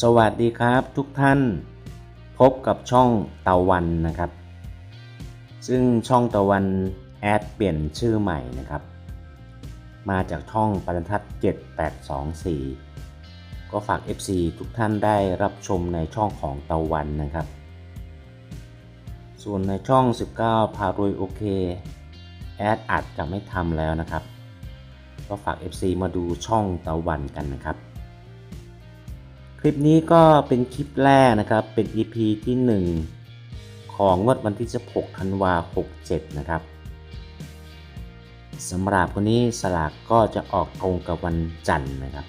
สวัสดีครับทุกท่าน พบกับช่องตะวันนะครับ ซึ่งช่องตะวันแอดเปลี่ยนชื่อใหม่นะครับ มาจากช่องปรันทัด7824 ก็ฝาก FC ทุกท่านได้รับชมในช่องของตะวันนะครับ ส่วนในช่อง 19 พารวยโอเคแอดอาจจะไม่ทำแล้วนะครับ ก็ฝาก FC มาดูช่องตะวันกันนะครับ คลิปนี้ก็เป็นคลิปแรกนะครับ เป็น EP ที่ 1 ของงวดวันที่ 16 ธันวา67 นะครับสำหรับวันนี้สลากก็จะออกตรงกับวันจันทร์นะครับ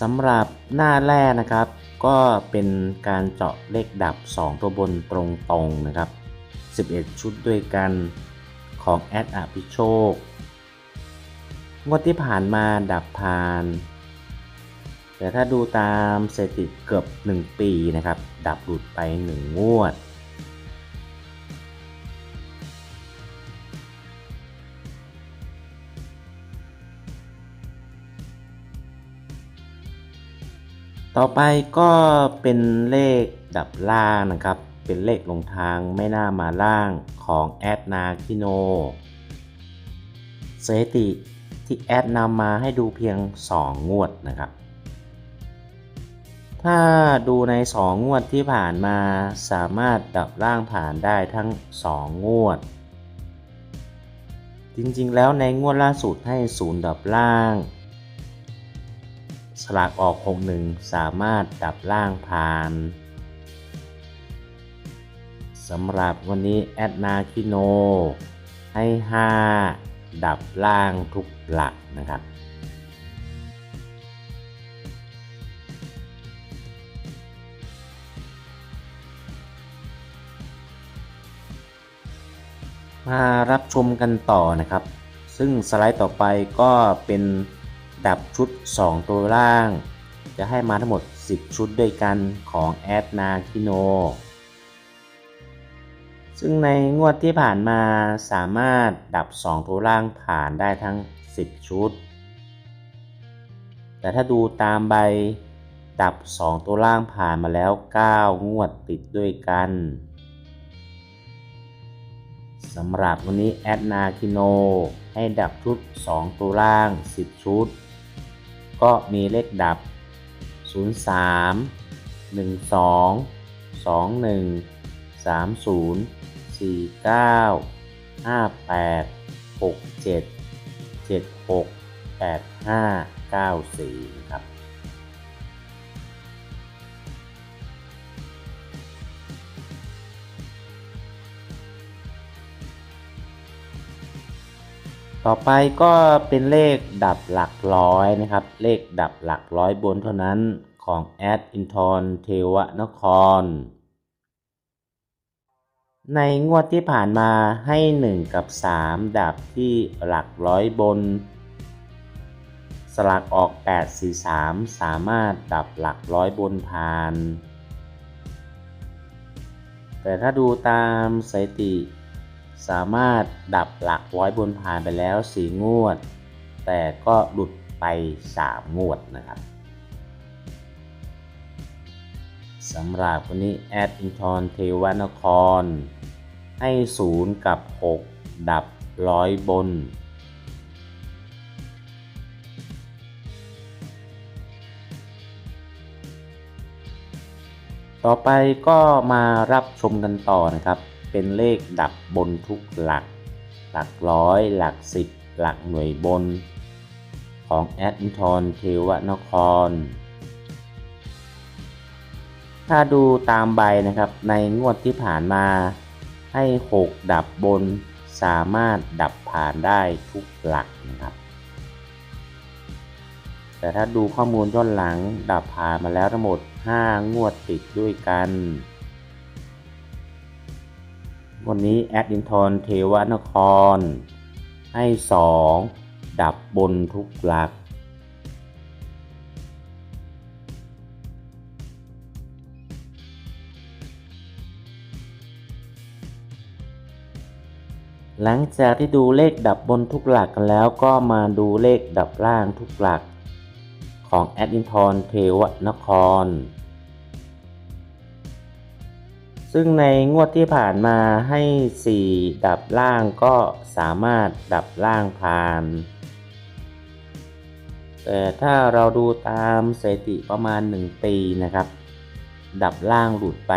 สำหรับหน้าแรกนะครับ ก็เป็นการเจาะเลขดับ 2 ตัวบนตรงๆนะครับ 11 ชุดด้วยกันของแอดอภิโชค งวดที่ผ่านมาดับผ่าน แต่ถ้าดูตามสถิติเกือบ 1 ปีนะครับ ดับหลุดไป 1 งวด ต่อไปก็เป็นเลขดับล่างนะครับ เป็นเลขลงทางไม่น่ามาล่างของแอดนาคิโนสถิติที่แอดนำมาให้ดูเพียง 2 งวดนะครับ ถ้าดูใน 2 งวดที่ผ่านมาสามารถดับล่างผ่านได้ทั้ง 2 งวด จริงๆ แล้วในงวดล่าสุดให้ศูนย์ดับล่าง สลากออก 61 สามารถดับล่างผ่านสำหรับวันนี้แอดนาคิโนให้ 5 ดับล่างทุกหลักนะครับ มารับชมกันต่อนะครับ ซึ่งสไลด์ต่อไปก็เป็นดับชุด 2 ตัวล่าง จะให้มาทั้งหมด 10 ชุดด้วยกันของแอดนาคิโน ซึ่งในงวดที่ผ่านมาสามารถดับ 2 ตัวล่างผ่านได้ทั้ง 10 ชุด แต่ถ้าดูตามใบดับ 2 ตัวล่างผ่านมาแล้ว 9 งวดติดด้วยกัน สำหรับวันนี้แอดนาคิโน ให้ดับชุด 2 ตัวล่าง 10 ชุด ก็มีเลขดับ 03 12 21 30 49 58 67 76 85 94 ครับ ต่อไปก็เป็นเลขดับหลักร้อยนะครับ เลขดับหลักร้อยบนเท่านั้นของแอดอินทรเทวนคร ในงวดที่ผ่านมาให้ 1 กับ 3 ดับที่หลักร้อยบน สลักออก 8 4 3 สามารถดับหลักร้อยบนผ่าน แต่ถ้าดูตามสถิติ สามารถดับหลักร้อยบนผ่านไปแล้วสี่งวด แต่ก็หลุดไปสามงวดนะครับสำหรับวันนี้แอดอินทรเทวนคร ให้ศูนย์กับ 6 ดับร้อยบน ต่อไปก็มารับชมกันต่อนะครับ เป็นเลขดับบนทุกหลัก หลักร้อย หลักสิบ หลักหน่วยบน ของแอดมินทรเทวนคร ถ้าดูตามใบนะครับ ในงวดที่ผ่านมาให้ 6 ดับบนสามารถดับผ่านได้ทุกหลักนะครับ แต่ถ้าดูข้อมูลย้อนหลังดับผ่านมาแล้วทั้งหมด 5 งวดติดด้วยกัน วันนี้แอดอินทรเทวนคร ให้2ดับบนทุกหลัก หลังจากที่ดูเลขดับบนทุกหลักกันแล้วก็มาดูเลขดับล่างทุกหลักขของแอดอินทรเทวนคร ซึ่งในงวดที่ผ่านมาให้ 4 ดับล่างก็สามารถดับล่างผ่าน แต่ถ้าเราดูตามสถิติประมาณ 1 ปีนะครับ ดับล่างหลุดไป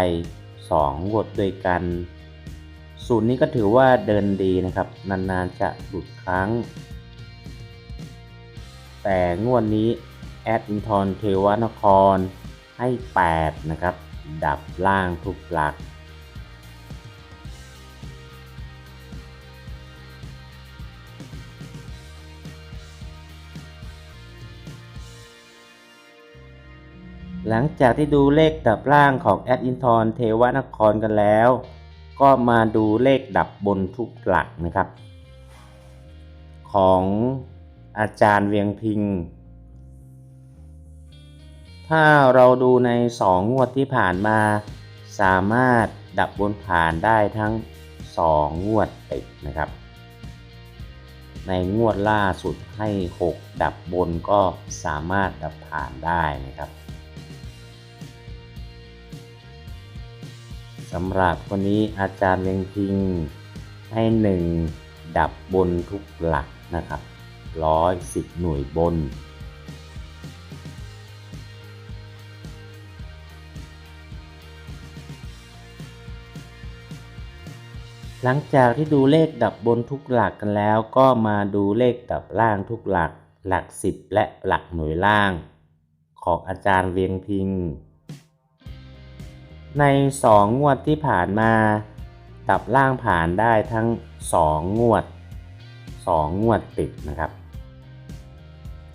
2 งวดด้วยกัน สูตรนี้ก็ถือว่าเดินดีนะครับ นานๆจะหลุดครั้ง แต่งวดนี้แอดอินทรเทวานครให้ 8 นะครับ ดับล่างทุกหลัก หลังจากที่ดูเลขดับล่างของแอดอินทรเทวนครกันแล้ว ก็มาดูเลขดับบนทุกหลักนะครับ ของอาจารย์เวียงพิง ถ้าเราดูใน 2 งวดที่ผ่านมา สามารถดับบนผ่านได้ทั้ง 2 งวดติดนะครับ ในงวดล่าสุดให้ 6 ดับบนก็สามารถดับผ่านได้นะครับสำหรับวันนี้อาจารย์เล็งพิงให้ 1 ดับบนทุกหลักนะครับ 110 หน่วยบน หลังจากที่ดูเลขดับบนทุกหลักกันแล้ว ก็มาดูเลขดับล่างทุกหลัก หลักสิบและหลักหน่วยล่าง ของอาจารย์เวียงพิง ในสองงวดที่ผ่านมา ดับล่างผ่านได้ทั้งสองงวดสองงวดติดนะครับ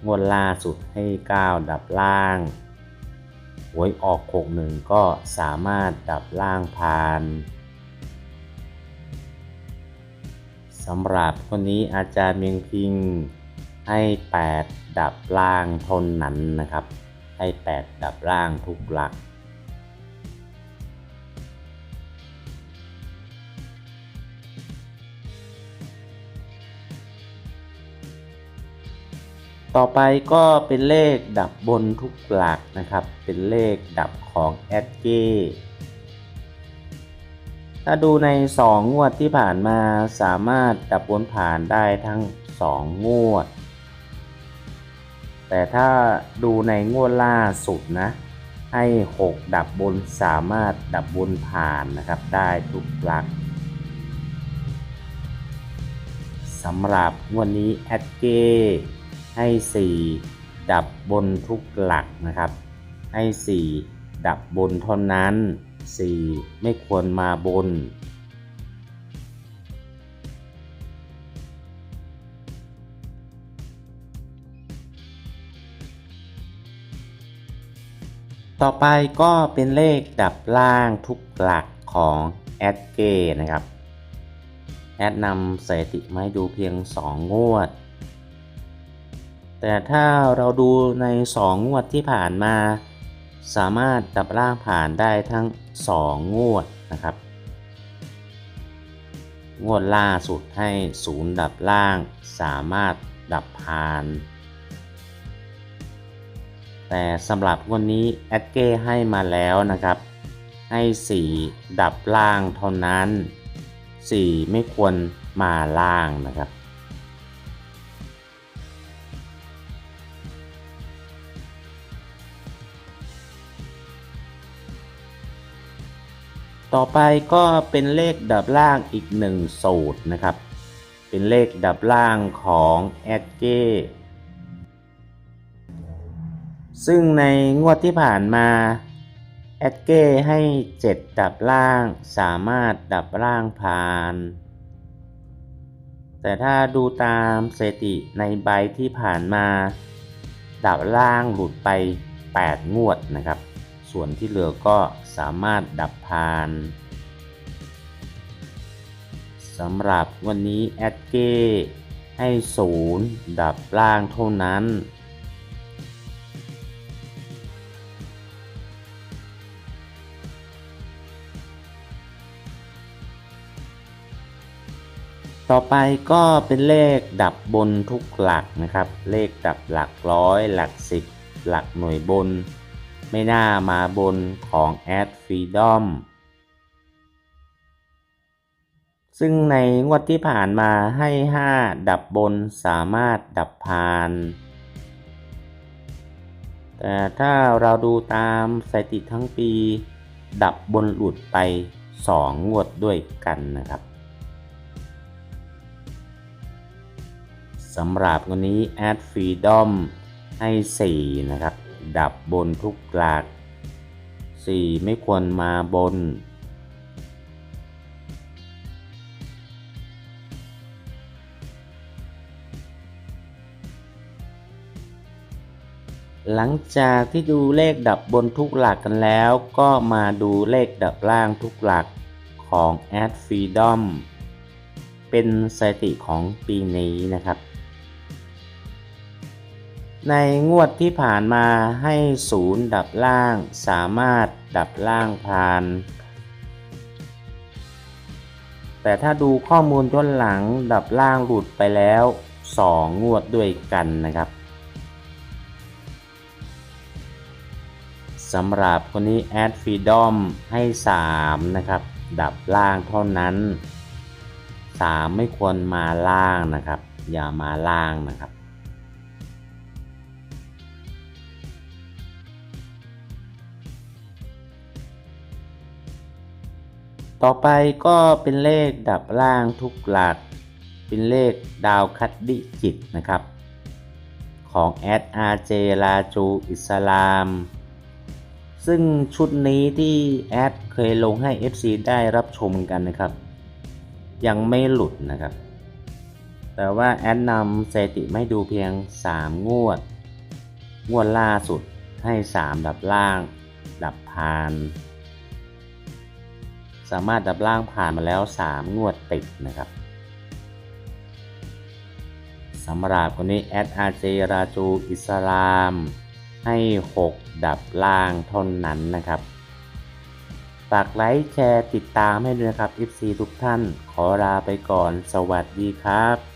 งวดล่าสุดให้ 9 ดับล่างหวยออก 61 ก็สามารถดับล่างผ่าน สำหรับคนนี้อาจารย์เมียงพิงให้ 8 ดับล่างทนนั้นนะครับ ให้ 8 ดับล่างทุกหลัก ต่อไปก็เป็นเลขดับบนทุกหลักนะครับ เป็นเลขดับของแอดเก้ ถ้าดูใน 2 งวดที่ผ่านมาสามารถดับบนผ่านได้ทั้ง 2 งวด แต่ถ้าดูในงวดล่าสุดนะ ให้ 6 ดับบนสามารถดับบนผ่านนะครับได้ทุกหลักสำหรับงวดนี้แอดเก้ให้ 4 ดับบนทุกหลักนะครับ ให้ 4 ดับบนเท่านั้น 4 ไม่ควรมาบน ต่อไปก็เป็นเลขดับล่างทุกหลักของแอดเกนะครับ แอดนำสถิติมาให้ดูเพียง 2 งวด แต่ถ้าเราดูใน 2 งวดที่ผ่านมา สามารถดับล่างผ่านได้ทั้ง 2 งวดนะครับ งวดล่าสุดให้ศูนย์ดับล่าง สามารถดับผ่าน แต่สำหรับวันนี้แอดเก้ให้มาแล้วนะครับ ให้ 4 ดับล่างเท่านั้น 4 ไม่ควรมาล่างนะครับ ต่อไปก็เป็นเลขดับล่างอีกหนึ่งสูตรนะครับ เป็นเลขดับล่างของแอดเก้ซึ่งในงวดที่ผ่านมาแอดเก้ให้ 7 ดับล่างสามารถดับล่างผ่าน แต่ถ้าดูตามสถิติในใบที่ผ่านมา ดับล่างหลุดไป 8 งวดนะครับ ส่วนที่เหลือก็สามารถดับผ่านสำหรับวันนี้แอดเก้ให้ศูนย์ดับล่างเท่านั้น ต่อไปก็เป็นเลขดับบนทุกหลักนะครับ เลขดับหลักร้อย หลักสิบหลักหน่วยบน ไม่น่ามาบนของ Ad Freedom ซึ่งในงวดที่ผ่านมาให้ 5 ดับบนสามารถดับพาน แต่ถ้าเราดูตามสถิติทั้งปี ดับบนหลุดไป 2 งวดด้วยกันนะครับสำหรับวันนี้ Ad Freedom ให้ 4 นะครับ ดับบนทุกหลัก4ไม่ควรมาบน หลังจากที่ดูเลขดับบนทุกหลักกันแล้ว ก็มาดูเลขดับล่างทุกหลักของ Ad Freedom เป็นสถิติของปีนี้นะครับ ในงวดที่ผ่านมาให้ศูนย์ดับล่าง สามารถดับล่างผ่าน แต่ถ้าดูข้อมูลย้อนหลังดับล่างหลุดไปแล้ว 2 งวดด้วยกันนะครับสำหรับคนนี้ Ad Freedom ให้ 3 นะครับ ดับล่างเท่านั้น 3 ไม่ควรมาล่างนะครับ อย่ามาล่างนะครับ ต่อไปก็เป็นเลขดับล่างทุกหลัก เป็นเลขดาวคัดดิจิตนะครับ ของแอดอาเจลาจูอิสลาม ซึ่งชุดนี้ที่แอดเคยลงให้ FC ได้รับชมกันนะครับ ยังไม่หลุดนะครับ แต่ว่าแอดนำสถิติไม่ดูเพียง 3 งวด งวดล่าสุดให้ 3 ดับล่าง ดับพาน สามารถดับล่างผ่านมาแล้ว 3 งวดติดนะครับสำหรับคนนี้แอดอาเจราจูอิสลาม ให้ 6 ดับล่างเท่านั้นนะครับฝากไลค์แชร์ติดตามให้ด้วยนะครับ FC ทุกท่านขอลาไปก่อนสวัสดีครับ